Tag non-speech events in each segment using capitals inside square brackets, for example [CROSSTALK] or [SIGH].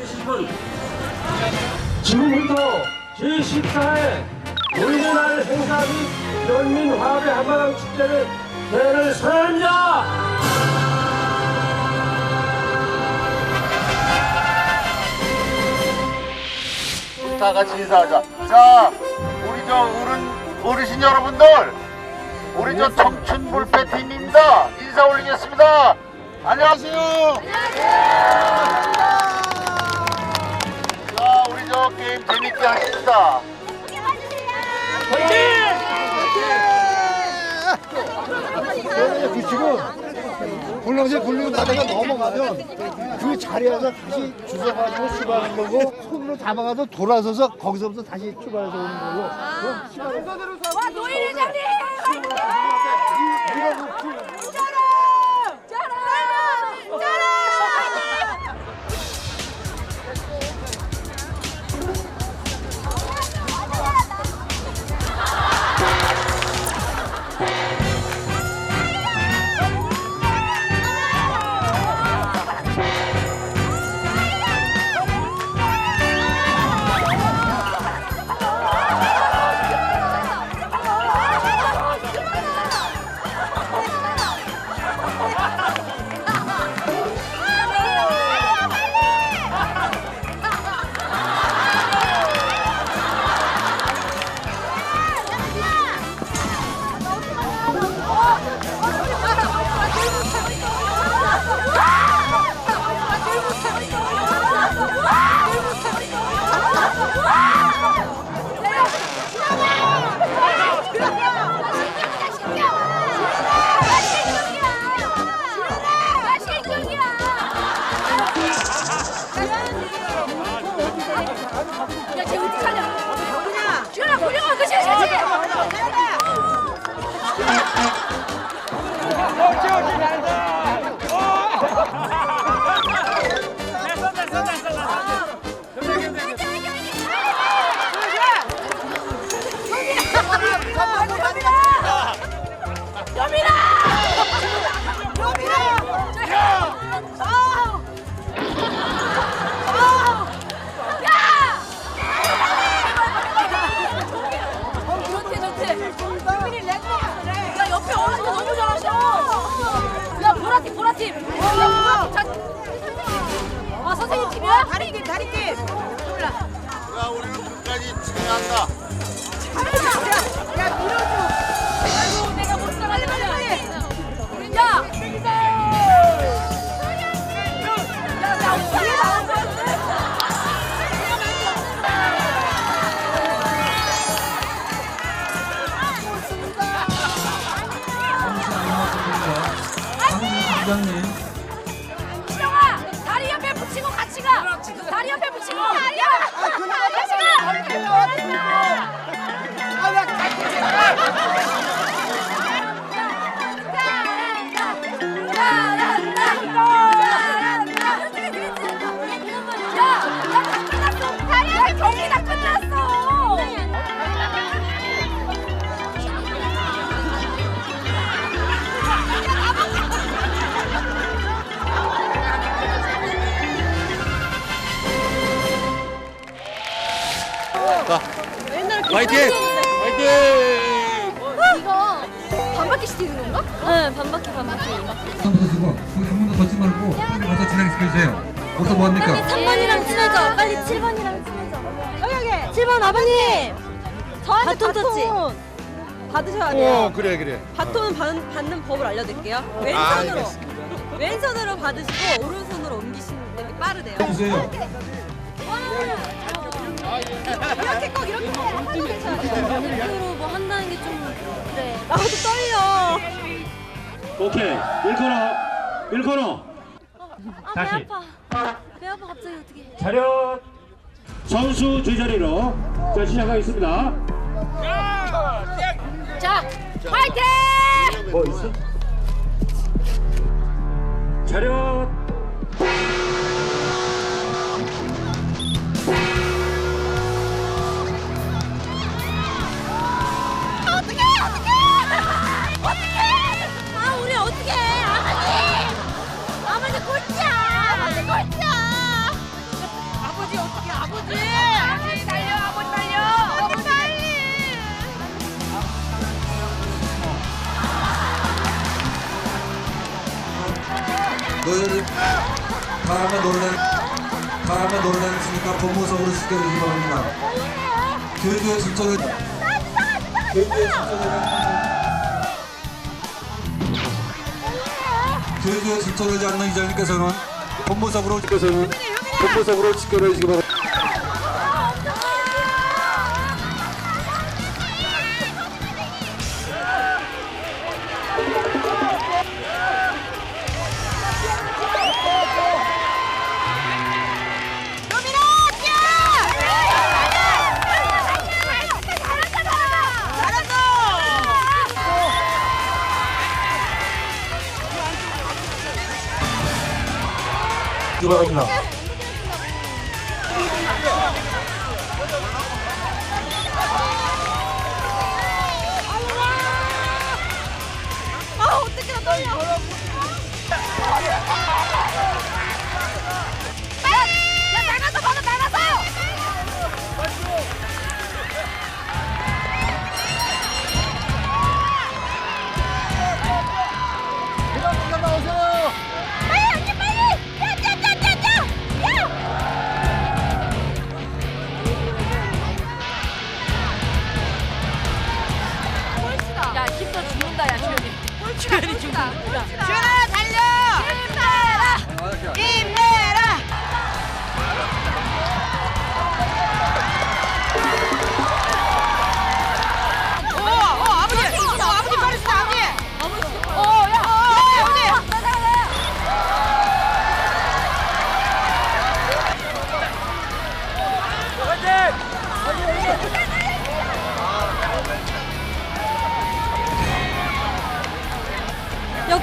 20분 지금부터 제14회 우리날 행사 및 연민 화합의 한마당 축제를 대를 선언합니다. 다 같이 인사하자. 자, 우리 저 어른, 어르신 여러분들, 우리 저 청춘 불패 팀입니다. 인사 올리겠습니다. 안녕하세요. 자, 게임 재밌게 하십시다. 그 지금 굴렁쇠 굴리고 나다가 넘어가면 그 자리에서 다시 주워가지고 출발하는 거고 손으로 잡아가서 돌아서서 거기서부터 다시 출발해서 오는 거고. 그럼 시간을 와 노인 회장님 다리팀, 다리팀. 몰라. 자, 우리는 끝까지 진행한다. 야, 밀어줘. 아이고, 내가 못 나가는 거야. 야! 야, 나어 화이팅! 화이팅! 이거 반바퀴씩 뛰는 건가? 네, 반바퀴 반바퀴. 처음부터 쓰고 거기 한 번도 걷지 말고 빨리 와서 진행시켜주세요. 거기서 뭐합니까? 3번이랑 친해져. 빨리 7번이랑 친해져. 여기 여기. 7번 아버님. 저한테 바톤 터치. 받으셔야 돼요. 어, 그래, 그래. 바톤 받- 받는 법을 알려드릴게요. 아, 왼손으로 왼손으로 받으시고 오른손으로 옮기시는 게 빠르대요. 해주세요. 이렇게 꼭 이렇게 꼭 하고 계셔야 돼요. 앞으로 뭐 한다는 게 좀 그래. 나도 떨려. 오케이. 1코너. 1코너. 아, 다시. 배 아파. 배 아파 갑자기 어떻게? 차렷. 선수 제자리로 자 시작하겠습니다. 자, 화이팅! 뭐 있어? 차렷. 바람에 놀아다니 바람에 놀아다니시니까 법무석으로 시켜주시기 바랍니다. 교육부의 순서를 교육부의 순서를 교육부의 순서되지 않는 이장님께서는 법무석으로 께서는 법무석으로 지켜해 주시기 바랍니다.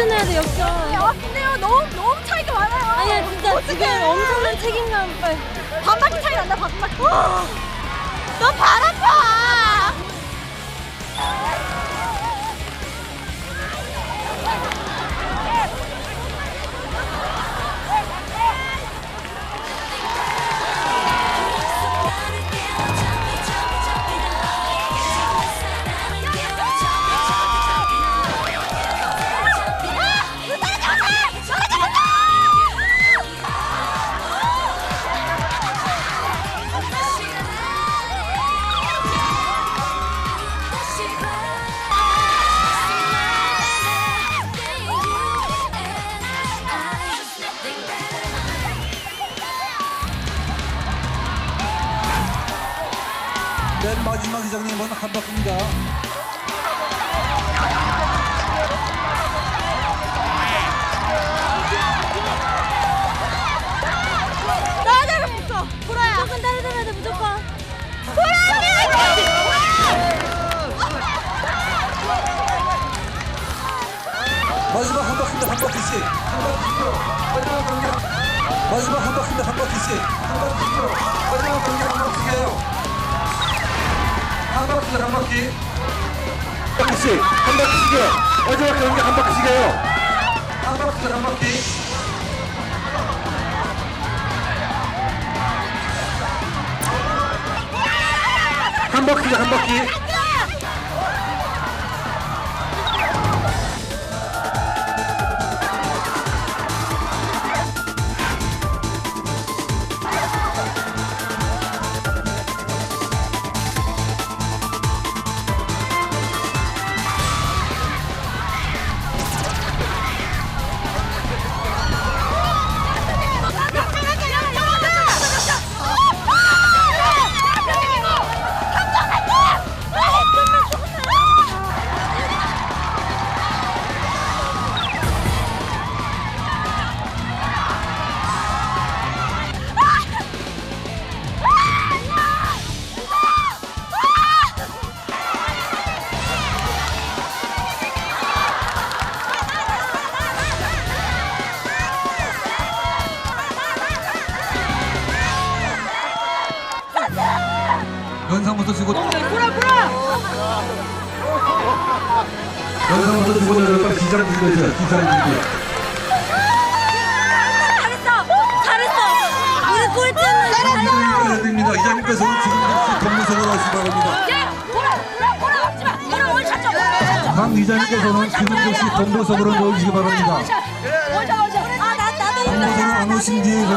역전해야 돼 역전. 야, 근데요, 너무, 너무 차이가 많아요. 아니야 진짜 지금 엄청난 책임감. 반바퀴 차이 난다, 반바퀴. 너발 아파! 바퀴씩. 한 바퀴요. 마지막 경기. 한- 마지막 한 바퀴입니다. 한 바퀴씩. 한 바퀴요. 마지막 경기 한 바퀴예요. 한 바퀴입니다. 한 바퀴. 한 바퀴씩. 한 바퀴씩이요. 마지막 경기 한 바퀴씩이에요. 한 바퀴입니다. 한 바퀴. 한 바퀴입니다. 한 바퀴. 연상부터 치고 연상부터 치고 내려가 기장 들려줘요 기장 들려 잘했어. 잘했어. 우리 꼴찌는 잘했어. 이장님께서 지금 역시 법무석으로 하시기 바랍니다 보라, 보라, 보라. 보라. 강 이장님께서는 지금 역시 법무석으로 모여주시기 바랍니다. 아 법무석으로 안 오신 뒤에 저는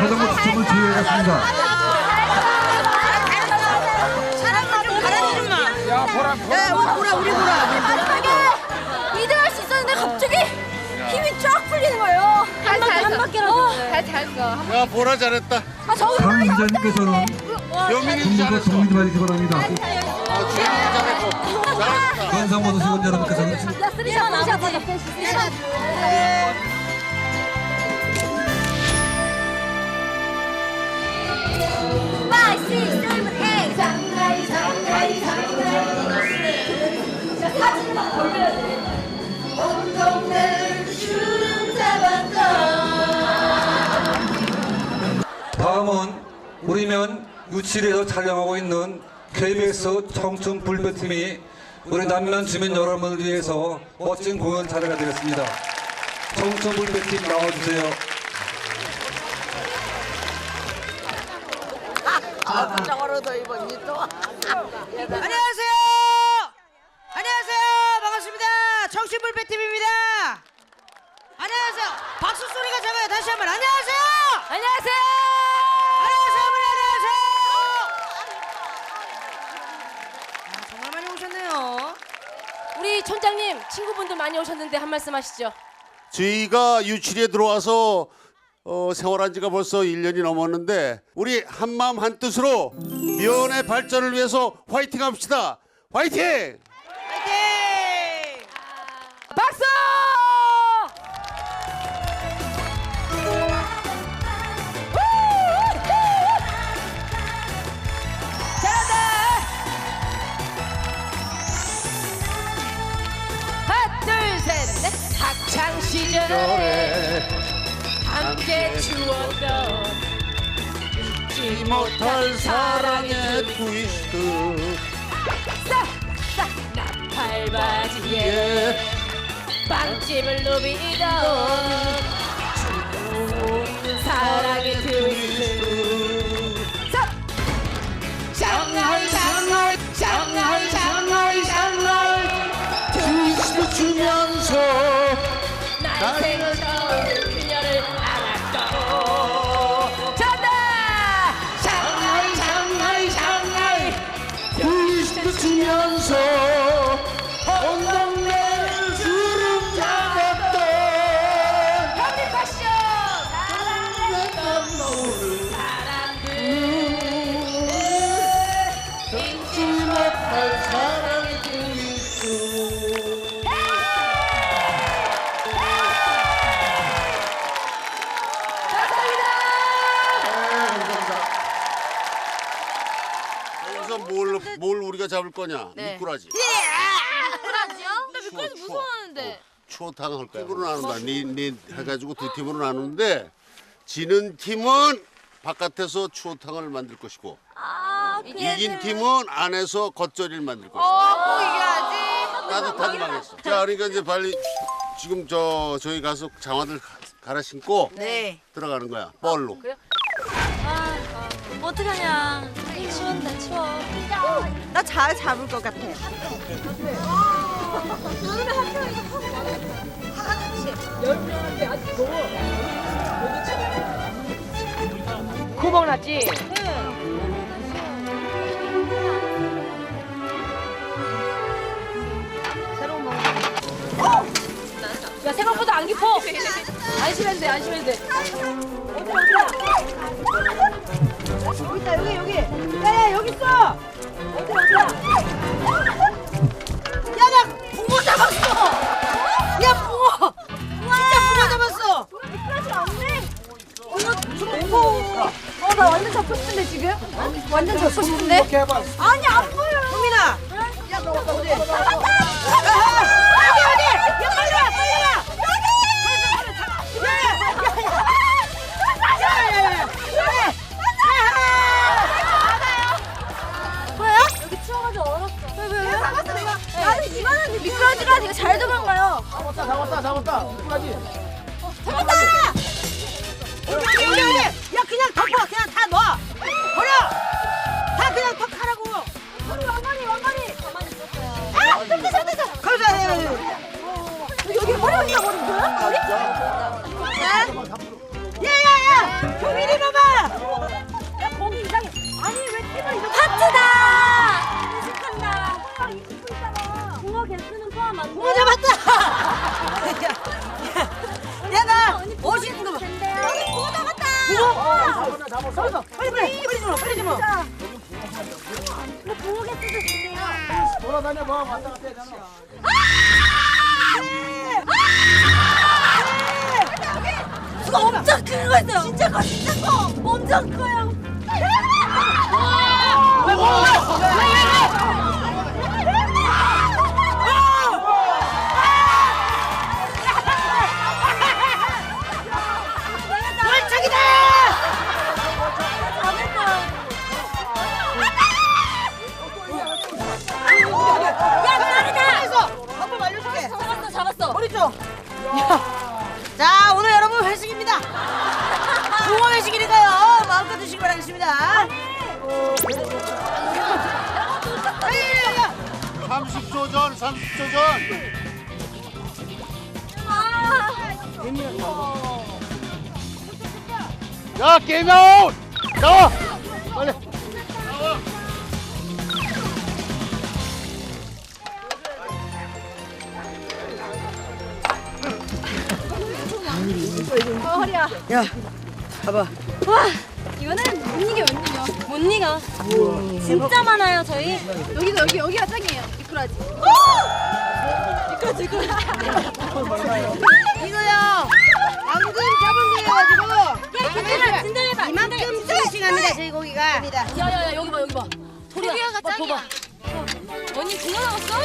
자전거 추첨을 기회했습니다. 마. 야 보라 보라 우리 보라 이게 2등 할수 있었는데 갑자기 힘이 쫙 풀리는 거예요 한 바퀴 한 바퀴라도 잘잘어 야 보라 잘했다. 아강 기자님께서는 잘했어. 동의도 받으시기 바랍니다. 아 잘했고 잘했다. 권상모 수원 여러분께서는 야 쓰리샷 쓰리샷 쓰리샷 Five, six, seven, eight. 다. 다음은 우리면 유치리에서 촬영하고 있는 KBS 청춘 불볕팀이 우리 남면 주민 여러분을 위해서 멋진 공연 촬영해 드리겠습니다. 청춘 불볕팀 나와주세요. 안녕하세요. 안녕하세요. 반갑습니다. 청춘불배팀입니다. 안녕하세요. 박수 소리가 작아요. 다시 한번 안녕하세요. 안녕하세요. 안녕하세요. 어머니 안녕하세요. 아, 정말 많이 오셨네요. 우리 촌장님 친구분들 많이 오셨는데 한 말씀 하시죠. 저희가 유치리에 들어와서 어, 생활한 지가 벌써 1년이 넘었는데 우리 한마음 한뜻으로 면의 발전을 위해서 화이팅 합시다. 화이팅! 시절에 함께 추었던 잊지 못할 사랑의 트위스트 나팔바지에 빵집을 누비던 사랑의 트위스트 자! 샹하이 샹하이 트위 우리가 잡을 거냐? 네. 미꾸라지. 미꾸라지요? 나 미꾸라지 무서워하는데 추어탕 할 거야. 팀으로 나눈다. 니, 니 해가지고 두 팀으로 나누는데 지는 팀은 바깥에서 추어탕을 만들 것이고 아 이긴 팀은 안에서 겉절이를 만들 것이다. 어, 이겨야지 따뜻하게 하겠어. 자, 그러니까 이제 빨리 지금 저 저희 가서 장화들 가- 갈아 신고 네. 들어가는 거야. 뻘로. 어떡하냐. 추운데 추워. 나 잘 잡을 것 같아. 구멍 났지? 야 생각보다 안 깊어 안심해도 돼 안심해도 돼 여기 있다 여기 여기. 야야 여기 있어. 어디 어디야 야나 붕어 잡았어. 야 붕어. 진짜 붕어 잡았어. 어나 완전 잡고 싶은데 지금 완전 잡고 싶은데 아니 안보 돌아다녀 봐 왔다 갔다 해잖아. 진짜 커, 진짜 커. 엄청 커요. 야, 봐봐. 이거는 못 이겨, 못 이겨. 못 이겨. 진짜 많아요, 저희. 여기도, 여기, 여기가 짱이에요. 미꾸라지. 미꾸라지, 미꾸라지. 이거요. 방금 잡은 거여가지고. 야, 진짜 진짜 이만큼 싱싱합니다 저희 고기가. 야, 야, 야, 여기 봐, 여기 봐. 토리야, 봐, 봐봐. 언니 그거 나왔어?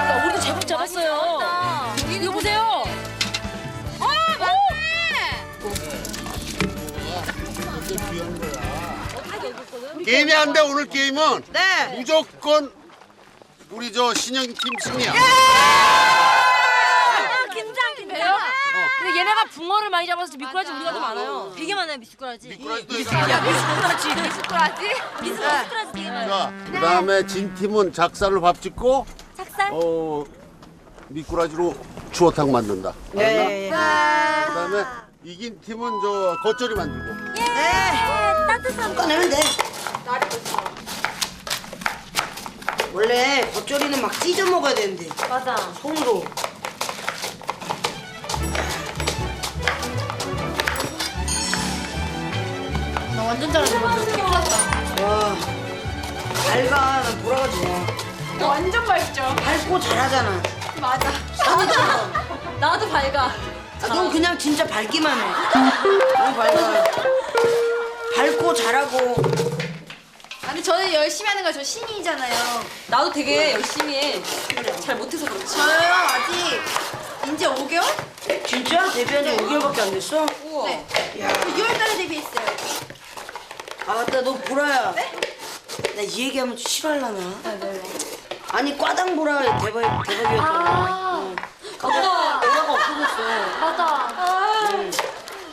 야, 우리도 제법 잡았어요. 이거 보세요. 게임이 안 돼, 오늘 게임은. 네. 무조건 우리 저 신영팀 승리야. 아, 긴장, 긴장. 근데 얘네가 붕어를 많이 잡아서 미꾸라지 우리가 더 많아요. 되게 많아요, 미꾸라지. 미꾸라지도 있어. 미꾸라지. 미꾸라지? 미꾸라지 되게 많아요. 자, 그 다음에 진 팀은 작살로 밥 짓고, 삭살? 어, 미꾸라지로 추어탕 만든다. 네. 그 다음에 이긴 팀은 저 겉절이 만들고. 네. 따뜻한 거. 꺼내면 돼. 원래 겉절이는 막 찢어 먹어야 되는데 맞아. 손으로. 나 완전 잘하는 거 와. 밝아. 난 보라가 좋아. 완전 밝죠? 밝고 잘하잖아. 맞아. 선이처럼. 나도 밝아. 아, 넌 그냥 진짜 밝기만 해. 너무 밝아. 밝고 잘하고. 아니 저는 열심히 하는 거저 신이잖아요. 나도 되게 열심히 해. 잘 못해서 그렇지. 저요 아직 이제 5개월? 진짜 데뷔한 지 5개월밖에 안 됐어? 우와. 네. 야. 6월달에 데뷔했어요. 아 맞다 너 보라야 나이 얘기하면 좀 싫어할라나 아니 꽈당보라 대박, 대박이었잖아 맞다. 보라가 없어졌어 맞아. 아,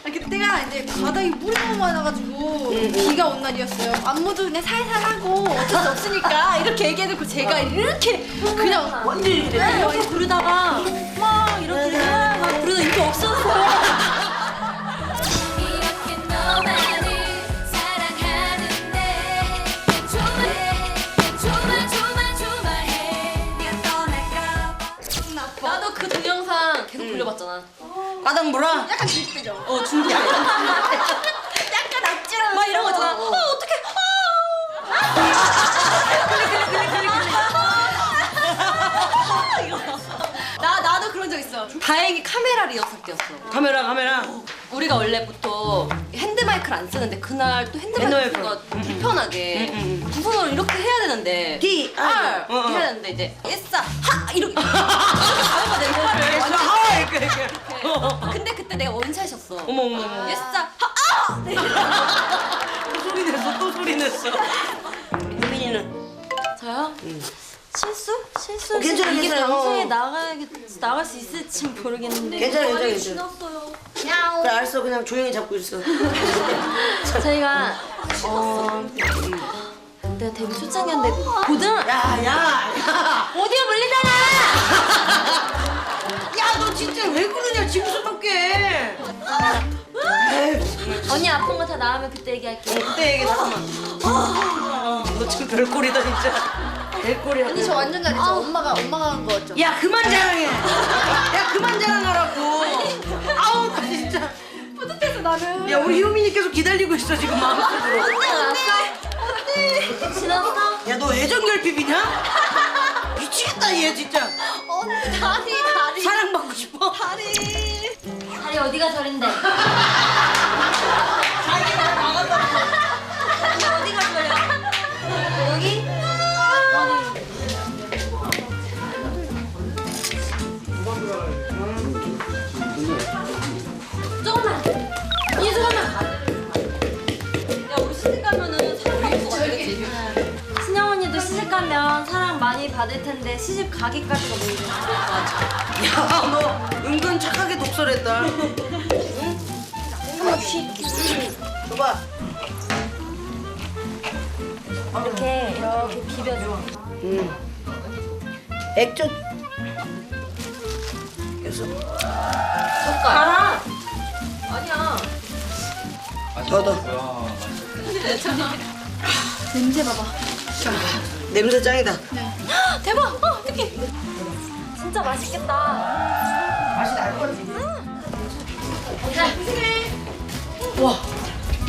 그때가 이제 바닥에 물이 너무 많아가지고 비가 온 날이었어요. 안무도 그냥 살살 하고 어쩔 수 없으니까 이렇게 얘기해놓고 제가 이렇게 그냥 완전 이렇게 됐네 네, 여기 부르다가 막 이렇게 막 부르다 이렇게 없어졌어요. 꽈당보라? 약간 중독되죠? 어, 중독돼. [LAUGHS] 약간 낯질어. 막 이런 거 있잖아. 어, 어떡해. 나, 나도 그런 적 있어. 다행히 카메라 리허설 때였어. 카메라 카메라 우리가 원래 보통 핸드 마이크를 안 쓰는데 그날 또 핸드 마이크가 핸드마이크. 불편하게 두 손으로 이렇게 해야 되는데 D, R. R 어, 어. 이렇게 해야 되는데 이제 에싸 하 이렇게 이렇게 가는 거내 아 이렇게 이렇게 [LAUGHS] 근데 그때 내가 원샷이었어 어머 어머 어머 에싸 하 아! 또 소리 냈어 또 소리 냈어 유민이는 저요? 실수? 실수? 어, 괜찮아, 이게 괜찮아. 방송에 어. 나가 나갈 수 있을지 모르겠는데 괜찮아, 괜찮아, 괜찮아. 지났어요. 그래 알았어 그냥 조용히 잡고 있어 [LAUGHS] 저희가 어 그때 데뷔 초창기인데 고등 야야야 오디오 물리잖아. [LAUGHS] 야 너 진짜 왜 그러냐 지구스럽게 언니 아픈 거 다 나으면 그때 얘기할게. 그때 얘기 잠깐만 너 지금 별꼴이다 진짜 별꼴이야 언니 저 완전 잘했죠. 엄마가 엄마가 한 거였죠. 야 그만 자랑해 야 그만 자랑하라고 아우 나 진짜 뿌듯해서 나는. 야 우리 효민이께서 기다리고 있어 지금 마음속으로. 언니 언니. 지났어? 야너 애정 결핍이냐? 미치겠다 얘 진짜. 언니 다리. 사랑받고 싶어? 다리. 다리 어디가 저린데? [LAUGHS] 가면 사랑 많이 받을 텐데 시집 가기까지가 문제야. 야 너 은근 착하게 독설했다. 응? 줘봐. 이렇게 이렇게 비벼줘. 액젓. 여섯. 가라. 아니야 더 더. [LAUGHS] 냄새 봐봐. 냄새 짱이다. 대박. 어, 어떡해. 진짜 맛있겠다. 맛이 날 거지. 자, 와.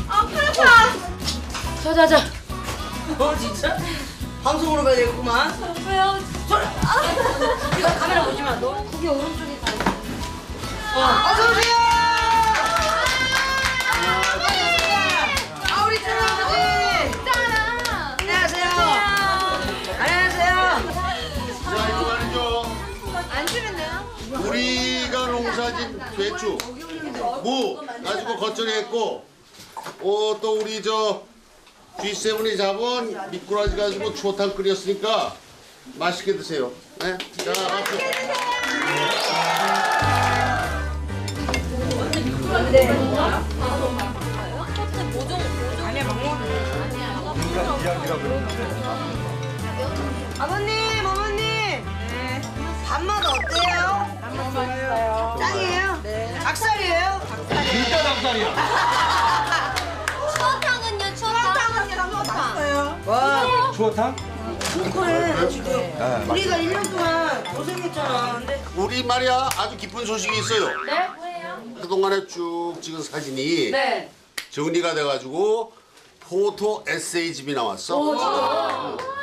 아, 팔 아파. 자, 자, 자. 너 진짜? 방송으로 가야 되겠구만. 왜요? 이거 카메라 보지 마. 너. 거기 오른쪽에 다 있어. 어서 오세요. 배추 무. 가지고 겉절이 했고. 어, 또 우리 저 G7이 잡은 미꾸라지 가지고 추어탕 끓였으니까 맛있게 드세요. 네? 자 박수. 아버님, 추어탕은요, 추어탕. 와, 추어탕? 그래 지금. 우리가 1년 동안 고생했잖아. 근데 우리 말이야 아주 기쁜 소식이 있어요 네? 뭐예요? 그동안에 쭉 찍은 사진이 네. 정리가 돼가지고 포토 에세이집이 나왔어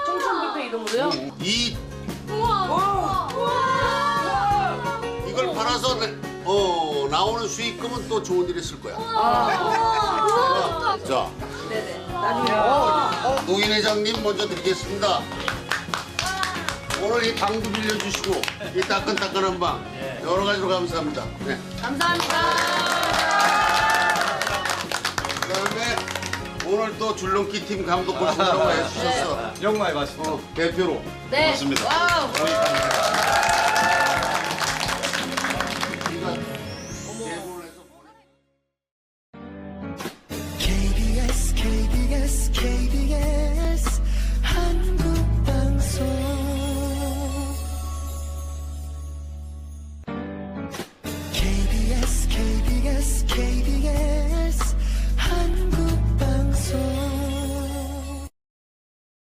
청춘 뷔페 이름으로요? 이 이걸 팔아서 내- 어 나오는 수익금은 또 좋은 일에 쓸 거야. 자, 어, 노인 회장님 먼저 드리겠습니다. 오늘 이 방도 빌려주시고 이 따끈따끈한 방 여러 가지로 감사합니다. 네. 감사합니다. 그다음에 오늘 또 줄넘기 팀 감독 보신다고 해주셨어. 정말 맛있다. 어, 대표로 네. 고맙습니다. 와우.